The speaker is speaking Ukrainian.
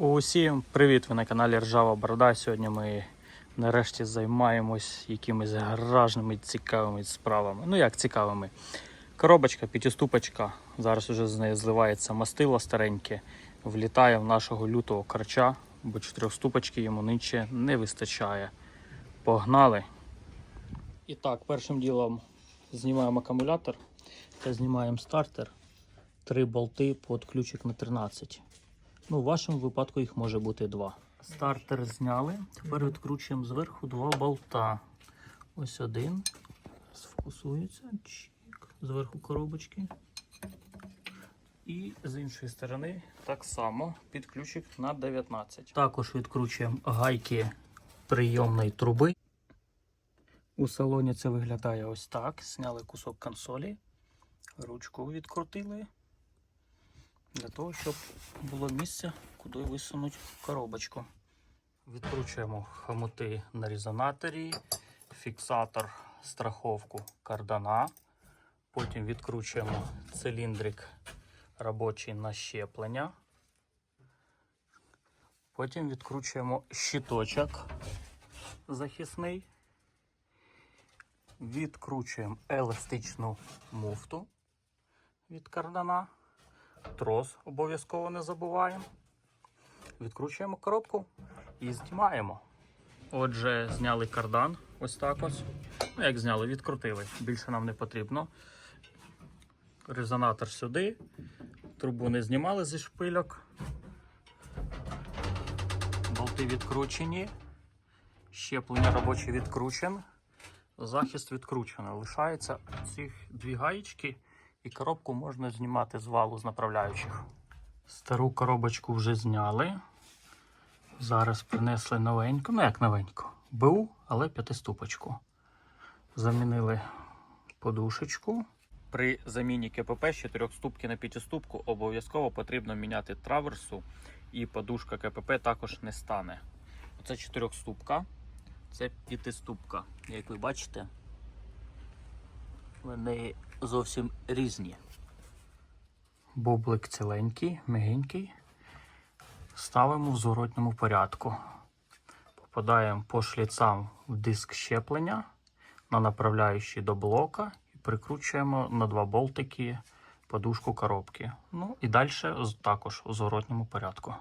Усім привіт! Ви на каналі Ржава Борода. Сьогодні ми нарешті займаємось якимись гаражними цікавими справами. Ну як цікавими. Коробочка, п'ятиступочка. Зараз уже з неї зливається мастило стареньке, влітає в нашого лютого карча, бо чотирьохступочки йому нинче не вистачає. Погнали! І так, першим ділом знімаємо акумулятор та знімаємо стартер. Три болти під ключик на 13. Ну, в вашому випадку їх може бути два. Стартер зняли. Тепер відкручуємо зверху два болта. Ось один. Сфокусується. Чик. Зверху коробочки. І з іншої сторони так само під ключик на 19. Також відкручуємо гайки прийомної труби. У салоні це виглядає ось так. Зняли кусок консолі, ручку відкрутили для того, щоб було місце, куди висунути коробочку. Відкручуємо хомути на резонаторі, фіксатор, страховку кардана. Потім відкручуємо циліндрик робочий на щеплення. Потім відкручуємо щиточок захисний. Відкручуємо еластичну муфту від кардана. Трос обов'язково не забуваємо. Відкручуємо коробку і знімаємо. Отже, зняли кардан. Ось так ось. Ну, як зняли, відкрутили. Більше нам не потрібно. Резонатор сюди. Трубу не знімали зі шпильок. Болти відкручені. Щеплення робоче відкручене. Захист відкручено. Лишається цих дві гаєчки і коробку можна знімати з валу з направляючих. Стару коробочку вже зняли. Зараз принесли новеньку, ну як новеньку, БУ, але п'ятиступочку. Замінили подушечку. При заміні КПП з 4 ступки на п'ятиступку обов'язково потрібно міняти траверсу, і подушка КПП також не стане. Оце 4 ступка, це п'ятиступка. Як ви бачите, вони зовсім різні. Бублик ціленький, мягенький. Ставимо в зворотньому порядку. Попадаємо по шліцам в диск щеплення на направляючий до блока і прикручуємо на два болтики подушку коробки. Ну і далі також у зворотньому порядку.